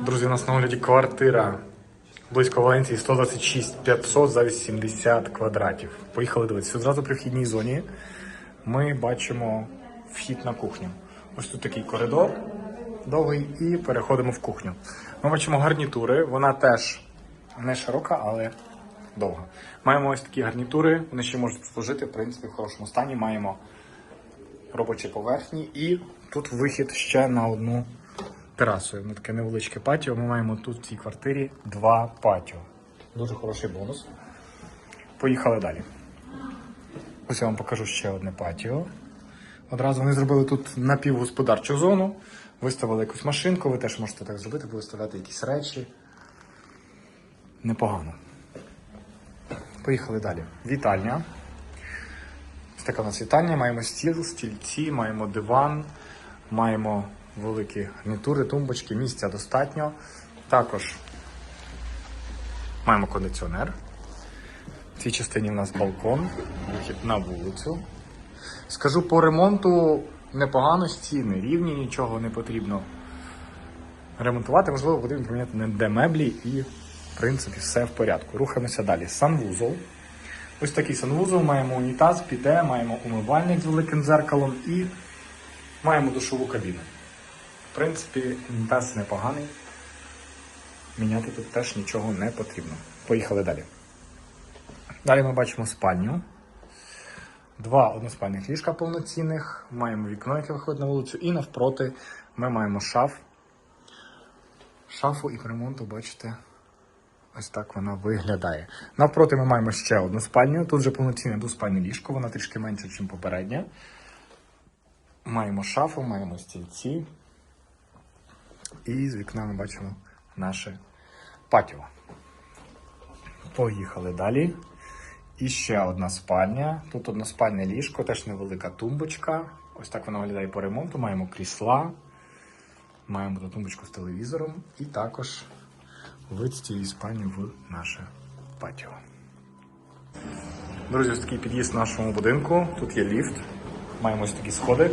Друзі, у нас на огляді квартира близько Валенції 126 500 за 80 квадратів. Поїхали дивитися. Одразу при вхідній зоні ми бачимо вхід на кухню. Ось тут такий коридор довгий і переходимо в кухню. Ми бачимо гарнітури, вона теж не широка, але довга. Маємо ось такі гарнітури, вони ще можуть служити, в принципі, в хорошому стані. Маємо робочі поверхні і тут вихід ще на одну терасу. На таке невеличке патіо. Ми маємо тут в цій квартирі два патіо. Дуже хороший бонус. Поїхали далі. Ось я вам покажу ще одне патіо. Одразу вони зробили тут напівгосподарчу зону, виставили якусь машинку, ви теж можете так зробити, виставляти якісь речі. Непогано. Поїхали далі. Вітальня. Ось така у нас вітальня. Маємо стіл, стільці, маємо диван, маємо великі гарнітури, тумбочки, місця достатньо. Також маємо кондиціонер. В цій частині в нас балкон, вихід на вулицю. Скажу по ремонту непогано стіни, рівні, нічого не потрібно ремонтувати. Можливо, потрібно поміняти не де меблі і, в принципі, все в порядку. Рухаємося далі. Санвузол. Ось такий санвузол, маємо унітаз, піде, маємо умивальник з великим дзеркалом і маємо душову кабіну. В принципі, унітаз непоганий. Міняти тут теж нічого не потрібно. Поїхали далі. Далі ми бачимо спальню. Два односпальних ліжка повноцінних, маємо вікно, яке виходить на вулицю, і навпроти ми маємо шаф. Шафу і по ремонту, бачите, ось так вона виглядає. Навпроти ми маємо ще одну спальню. Тут же повноцінне двоспальне ліжко, вона трішки менше, ніж попередня. Маємо шафу, маємо стільці. І з вікна ми бачимо наше патіо. Поїхали далі. І ще одна спальня. Тут односпальне ліжко, теж невелика тумбочка. Ось так вона виглядає по ремонту. Маємо крісла, маємо тут тумбочку з телевізором і також вид з цієї спальні в наше патіо. Друзі, ось такий під'їзд в нашому будинку. Тут є ліфт. Маємо ось такі сходи.